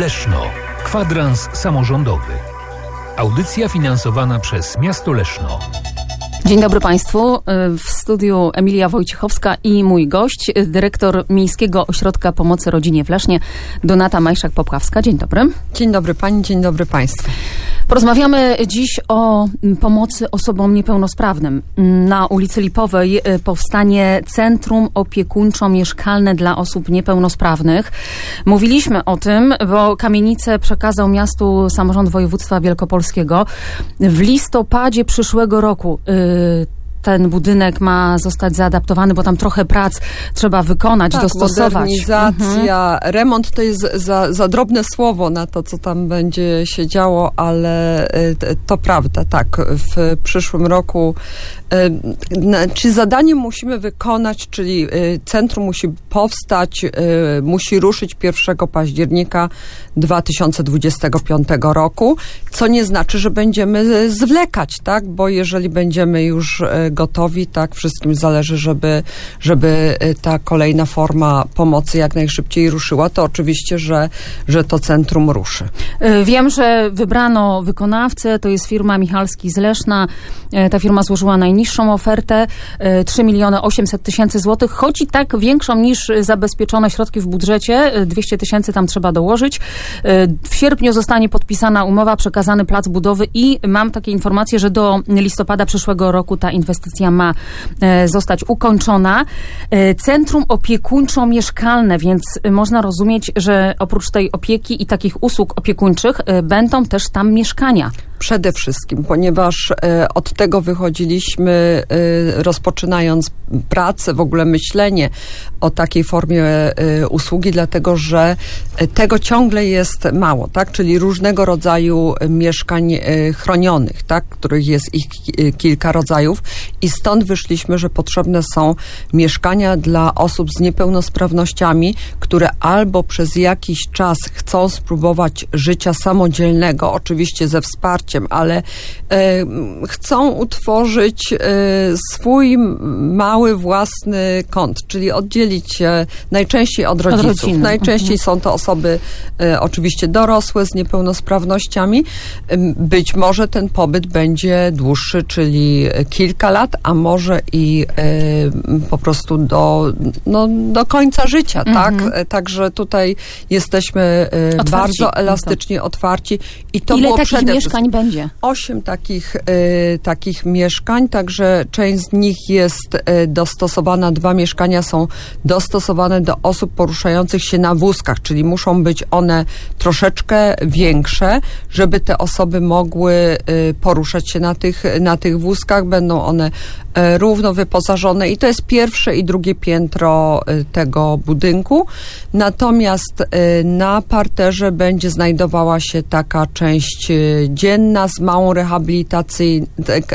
Leszno. Kwadrans samorządowy. Audycja finansowana przez miasto Leszno. Dzień dobry Państwu. W studiu Emilia Wojciechowska i mój gość, dyrektor Miejskiego Ośrodka Pomocy Rodzinie w Lesznie, Donata Majszak-Popławska. Dzień dobry. Dzień dobry Pani, dzień dobry Państwu. Porozmawiamy dziś o pomocy osobom niepełnosprawnym. Na ulicy Lipowej powstanie Centrum Opiekuńczo-Mieszkalne dla Osób Niepełnosprawnych. Mówiliśmy o tym, bo kamienicę przekazał miastu samorząd województwa wielkopolskiego w listopadzie przyszłego roku. Yy, ten budynek ma zostać zaadaptowany, bo tam trochę prac trzeba wykonać, tak, dostosować. modernizacja, mhm. remont to jest za, za drobne słowo na to, co tam będzie się działo, ale to prawda, tak. W przyszłym roku czy zadanie musimy wykonać, czyli centrum musi powstać, musi ruszyć 1 października 2025 roku, co nie znaczy, że będziemy zwlekać, tak? Bo jeżeli będziemy już gotowi, tak, wszystkim zależy, żeby, żeby ta kolejna forma pomocy jak najszybciej ruszyła, to oczywiście, że, że to centrum ruszy. Wiem, że wybrano wykonawcę, to jest firma Michalski z Leszna. Ta firma złożyła najniższą ofertę, 3 miliony 800 tysięcy złotych, choć i tak większą niż zabezpieczone środki w budżecie, 200 tysięcy tam trzeba dołożyć. W sierpniu zostanie podpisana umowa, przekazany plac budowy i mam takie informacje, że do listopada przyszłego roku ta inwestycja ma zostać ukończona. Centrum opiekuńczo-mieszkalne, więc można rozumieć, że oprócz tej opieki i takich usług opiekuńczych będą też tam mieszkania. Przede wszystkim, ponieważ od tego wychodziliśmy, rozpoczynając pracę, w ogóle myślenie o takiej formie usługi, dlatego że tego ciągle jest mało, tak? Czyli różnego rodzaju mieszkań chronionych, tak? Których jest ich kilka rodzajów i stąd wyszliśmy, że potrzebne są mieszkania dla osób z niepełnosprawnościami, które albo przez jakiś czas chcą spróbować życia samodzielnego, oczywiście ze wsparciem, ale e, chcą utworzyć e, swój mały własny kąt, czyli oddzielić się najczęściej od rodziców. Od najczęściej mhm. są to osoby e, oczywiście dorosłe z niepełnosprawnościami. Być może ten pobyt będzie dłuższy, czyli kilka lat, a może i po prostu do, no, do końca życia, tak? Mhm. tak? Także tutaj jesteśmy otwarci. bardzo elastycznie otwarci. I to Ile takich mieszkań będzie? Osiem takich, takich mieszkań, także część z nich jest dostosowana, dwa mieszkania są dostosowane do osób poruszających się na wózkach, czyli muszą być one troszeczkę większe, żeby te osoby mogły poruszać się na tych, na tych wózkach. Będą one równo wyposażone i to jest pierwsze i drugie piętro tego budynku. Natomiast na parterze będzie znajdowała się taka część dzienna z małą rehabilitacyjną,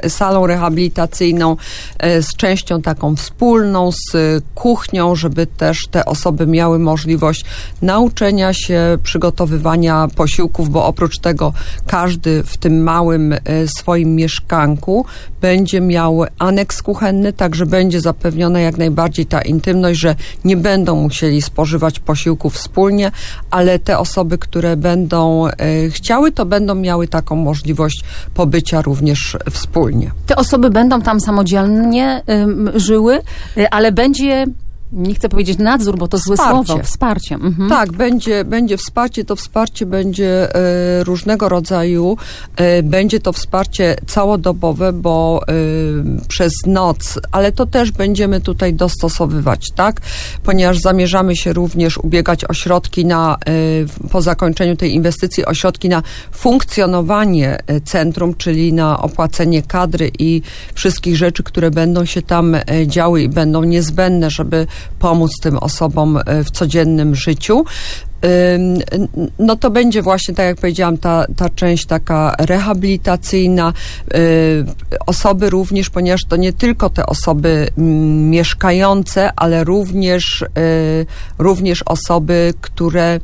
salą rehabilitacyjną, z częścią taką wspólną, z kuchnią, żeby też te osoby miały możliwość nauczenia się, przygotowywania posiłków, bo oprócz tego każdy w tym małym swoim mieszkanku będzie miał aneks kuchenny, także będzie zapewniona jak najbardziej ta intymność, że nie będą musieli spożywać posiłków wspólnie, ale te osoby, które będą e, chciały, to będą miały taką możliwość pobycia również wspólnie. Te osoby będą tam samodzielnie y, żyły, y, ale będzie nie chcę powiedzieć nadzór, bo to wsparcie. złe słowo, wsparcie. Mhm. Tak, będzie, będzie wsparcie, to wsparcie będzie e, różnego rodzaju, e, będzie to wsparcie całodobowe, bo e, przez noc, ale to też będziemy tutaj dostosowywać, tak, ponieważ zamierzamy się również ubiegać o środki na, po zakończeniu tej inwestycji, o środki na funkcjonowanie centrum, czyli na opłacenie kadry i wszystkich rzeczy, które będą się tam działy i będą niezbędne, żeby pomóc tym osobom e, w codziennym życiu no to będzie właśnie, tak jak powiedziałam, ta, ta część taka rehabilitacyjna. Osoby również, ponieważ to nie tylko te osoby mieszkające, ale również, również osoby, które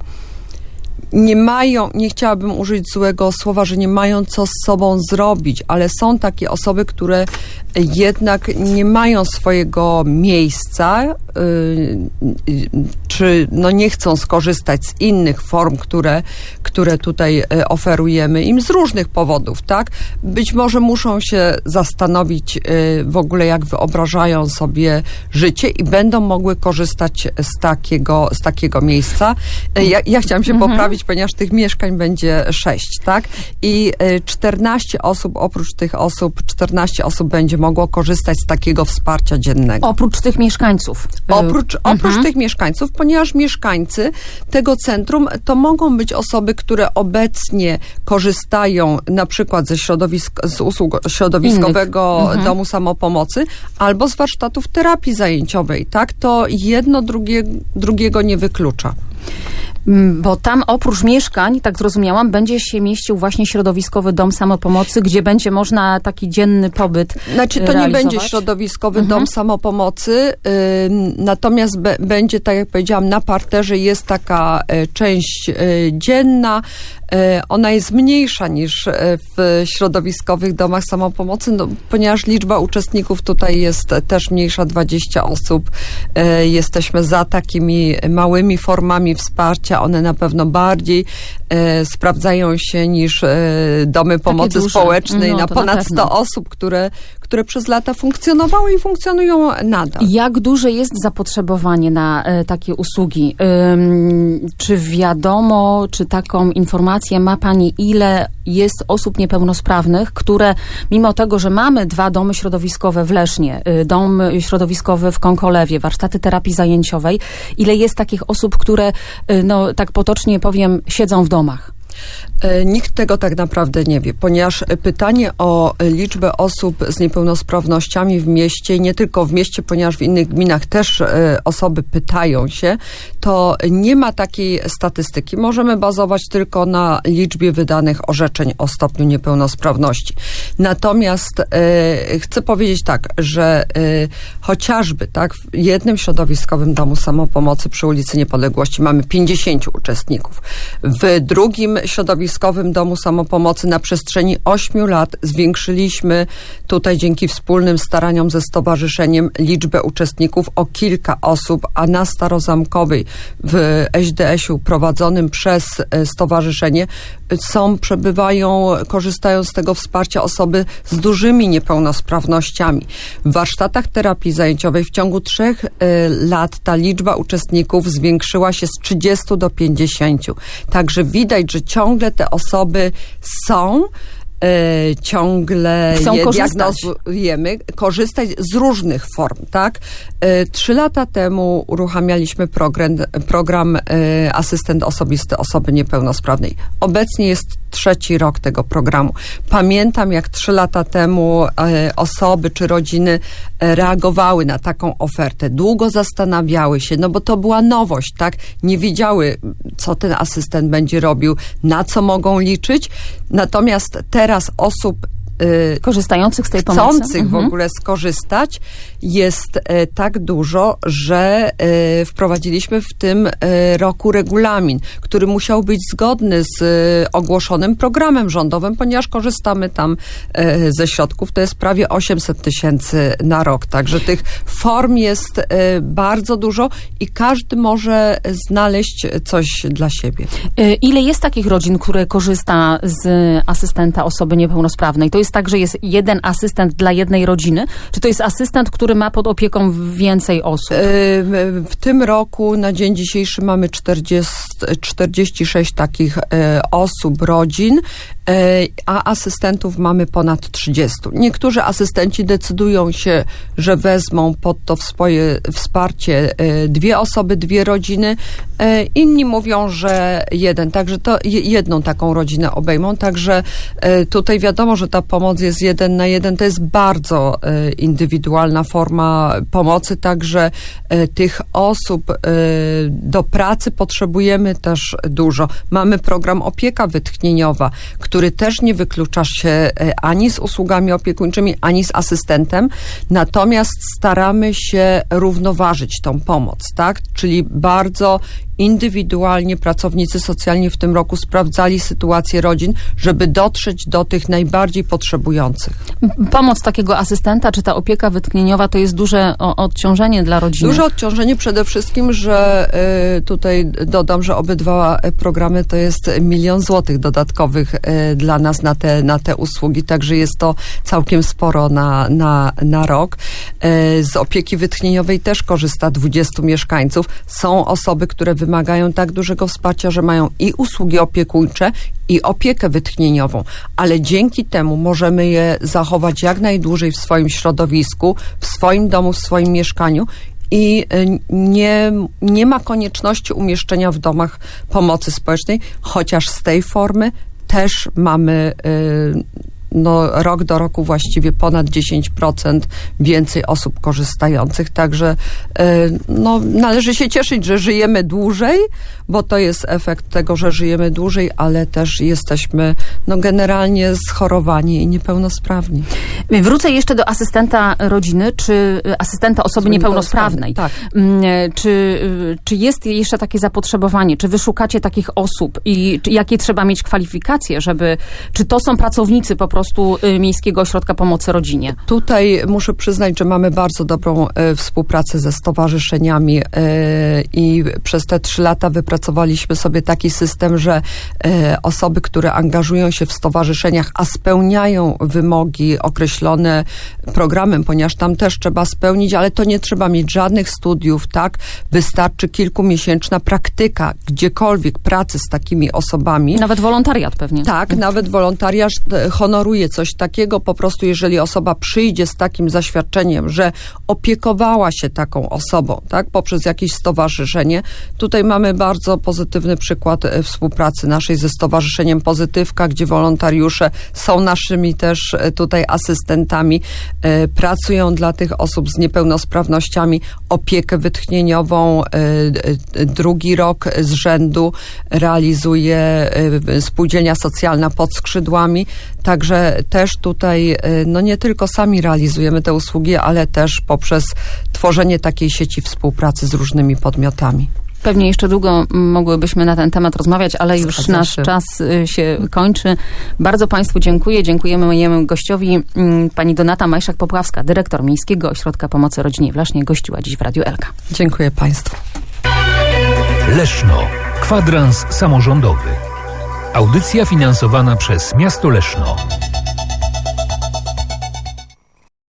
nie mają, nie chciałabym użyć złego słowa, że nie mają co z sobą zrobić, ale są takie osoby, które jednak nie mają swojego miejsca, y, y, czy no nie chcą skorzystać z innych form, które, które tutaj y, oferujemy im z różnych powodów, tak? Być może muszą się zastanowić w ogóle, jak wyobrażają sobie życie i będą mogły korzystać z takiego, z takiego miejsca. Ja, ja chciałam się mhm. poprawić, ponieważ tych mieszkań będzie sześć, tak? I 14 osób, oprócz tych osób, 14 osób będzie mogło korzystać z takiego wsparcia dziennego. Oprócz tych mieszkańców. Oprócz, mhm. oprócz tych mieszkańców, ponieważ mieszkańcy tego centrum to mogą być osoby, które obecnie korzystają na przykład ze środowisk, z usług środowiskowego mhm. domu samopomocy albo z warsztatów terapii zajęciowej, tak? To jedno drugie, drugiego nie wyklucza. Mm, bo tam oprócz mieszkań, tak zrozumiałam, będzie się mieścił właśnie środowiskowy dom samopomocy, gdzie będzie można taki dzienny pobyt Znaczy to realizować. nie będzie środowiskowy mhm. dom samopomocy, y, natomiast be, będzie, tak jak powiedziałam, na parterze jest taka y, część y, dzienna, E, ona jest mniejsza niż e, w środowiskowych domach samopomocy, no, ponieważ liczba uczestników tutaj jest też mniejsza, 20 osób. E, jesteśmy za takimi małymi formami wsparcia. One na pewno bardziej sprawdzają się niż domy pomocy społecznej no, na ponad na 100 osób, które, które przez lata funkcjonowały i funkcjonują nadal. Jak duże jest zapotrzebowanie na takie usługi? Czy wiadomo, czy taką informację informację ma Pani, ile jest osób niepełnosprawnych, które mimo tego, że mamy dwa domy środowiskowe w Lesznie, y, dom środowiskowy w Konkolewie, warsztaty terapii zajęciowej, ile jest takich osób, które, y, no tak potocznie powiem, siedzą w domach? E, nikt tego tak naprawdę nie wie, ponieważ pytanie o liczbę osób z niepełnosprawnościami w mieście, nie tylko w mieście, ponieważ w innych gminach też e, osoby pytają się, to nie ma takiej statystyki. Możemy bazować tylko na liczbie wydanych orzeczeń o stopniu niepełnosprawności. Natomiast e, chcę powiedzieć tak, że chociażby tak, w jednym środowiskowym domu samopomocy przy ulicy Niepodległości mamy 50 uczestników. W drugim środowiskowym domu samopomocy na przestrzeni 8 lat zwiększyliśmy tutaj dzięki wspólnym staraniom ze stowarzyszeniem liczbę uczestników o kilka osób, a na Starozamkowej w SDŚ-u prowadzonym przez e, stowarzyszenie są, przebywają, korzystają z tego wsparcia osoby z dużymi niepełnosprawnościami. W warsztatach terapii zajęciowej w ciągu trzech y, lat ta liczba uczestników zwiększyła się z 30 do 50. Także widać, że ciągle te osoby są, y, ciągle Chcą je korzystać. diagnozujemy, korzystać z różnych form, tak? Y, trzy lata temu uruchamialiśmy program, program Asystent Osobisty Osoby Niepełnosprawnej. Obecnie jest trzeci rok tego programu. Pamiętam, jak trzy lata temu e, osoby czy rodziny e, reagowały na taką ofertę. Długo zastanawiały się, no bo to była nowość, tak? Nie wiedziały, co ten asystent będzie robił, na co mogą liczyć. Natomiast teraz osób y, korzystających z tej pomocy, chcących mhm. w ogóle skorzystać jest y, tak dużo, że y, wprowadziliśmy w tym y, roku regulamin, który musiał być zgodny z ogłoszonym programem rządowym, ponieważ korzystamy tam ze środków. To jest prawie 800 tysięcy na rok. Także tych form jest bardzo dużo i każdy może znaleźć coś dla siebie. Ile jest takich rodzin, które korzysta z asystenta osoby niepełnosprawnej? To jest jest tak, że jest jeden asystent dla jednej rodziny? Czy to jest asystent, który ma pod opieką więcej osób? E, w tym roku na dzień dzisiejszy mamy 40, 46 takich e, osób, rodzin. E, a asystentów mamy ponad 30. Niektórzy asystenci decydują się, że wezmą pod to swoje wsparcie dwie osoby, dwie rodziny. Inni mówią, że jeden, także to jedną taką rodzinę obejmą. Także tutaj wiadomo, że ta pomoc jest jeden na jeden. To jest bardzo indywidualna forma pomocy, także tych osób do pracy potrzebujemy też dużo. Mamy program opieka wytchnieniowa, który też nie wyklucza się e, ani z usługami opiekuńczymi, ani z asystentem, natomiast staramy się równoważyć tą pomoc, tak? Czyli bardzo indywidualnie pracownicy socjalni w tym roku sprawdzali sytuację rodzin, żeby dotrzeć do tych najbardziej potrzebujących. Pomoc takiego asystenta, czy ta opieka wytchnieniowa to jest duże odciążenie dla rodziny. Duże odciążenie przede wszystkim, że y, tutaj dodam, że obydwa programy to jest milion złotych dodatkowych y, dla nas na te, na te usługi, także jest to całkiem sporo na, na, na rok. Y, z opieki wytchnieniowej też korzysta 20 mieszkańców. Są osoby, które wymagają tak dużego wsparcia, że mają i usługi opiekuńcze, i opiekę wytchnieniową, ale dzięki temu możemy je zachować jak najdłużej w swoim środowisku, w swoim domu, w swoim mieszkaniu i y, nie, nie ma konieczności umieszczenia w domach pomocy społecznej, chociaż z tej formy też mamy y, no, rok do roku właściwie ponad 10% więcej osób korzystających. Także y, no, należy się cieszyć, że żyjemy dłużej, bo to jest efekt tego, że żyjemy dłużej, ale też jesteśmy no, generalnie schorowani i niepełnosprawni. Wrócę jeszcze do asystenta rodziny, czy y, asystenta osoby niepełnosprawnej. Tak. Mm, Czy, czy jest jeszcze takie zapotrzebowanie? Czy wy szukacie takich osób i jakie trzeba mieć kwalifikacje, żeby, czy to są pracownicy po prostu y, Miejskiego Ośrodka Pomocy Rodzinie? Tutaj muszę przyznać, że mamy bardzo dobrą e, współpracę ze stowarzyszeniami e, i przez te trzy lata wypracowaliśmy sobie taki system, że e, osoby, które angażują się w stowarzyszeniach, a spełniają wymogi określone programem, ponieważ tam też trzeba spełnić, ale to nie trzeba mieć żadnych studiów, tak? Wystarczy kilkumiesięczna praktyka, gdziekolwiek pracy z takimi osobami. Nawet wolontariat pewnie. Tak, nawet wolontariusz e, coś takiego. Po prostu, jeżeli osoba przyjdzie z takim zaświadczeniem, że opiekowała się taką osobą, tak, poprzez jakieś stowarzyszenie. Tutaj mamy bardzo pozytywny przykład e, współpracy naszej ze Stowarzyszeniem Pozytywka, gdzie wolontariusze są naszymi też e, tutaj asystentami, e, pracują dla tych osób z niepełnosprawnościami, opiekę wytchnieniową. Drugi rok z rzędu realizuje spółdzielnia socjalna pod skrzydłami. Także też tutaj, e, no nie tylko sami realizujemy te usługi, ale też poprzez tworzenie takiej sieci współpracy z różnymi podmiotami. Pewnie jeszcze długo mogłybyśmy na ten temat rozmawiać, ale już Zgadza nasz się. czas y, się kończy. Bardzo Państwu dziękuję. Dziękujemy mojemu gościowi, mm, pani Donata Majszak-Popławska, dyrektor Miejskiego Ośrodka Pomocy Rodzinie w Lesznie, gościła dziś w Radiu Elka. Dziękuję Państwu. Leszno. Kwadrans samorządowy. Audycja finansowana przez miasto Leszno.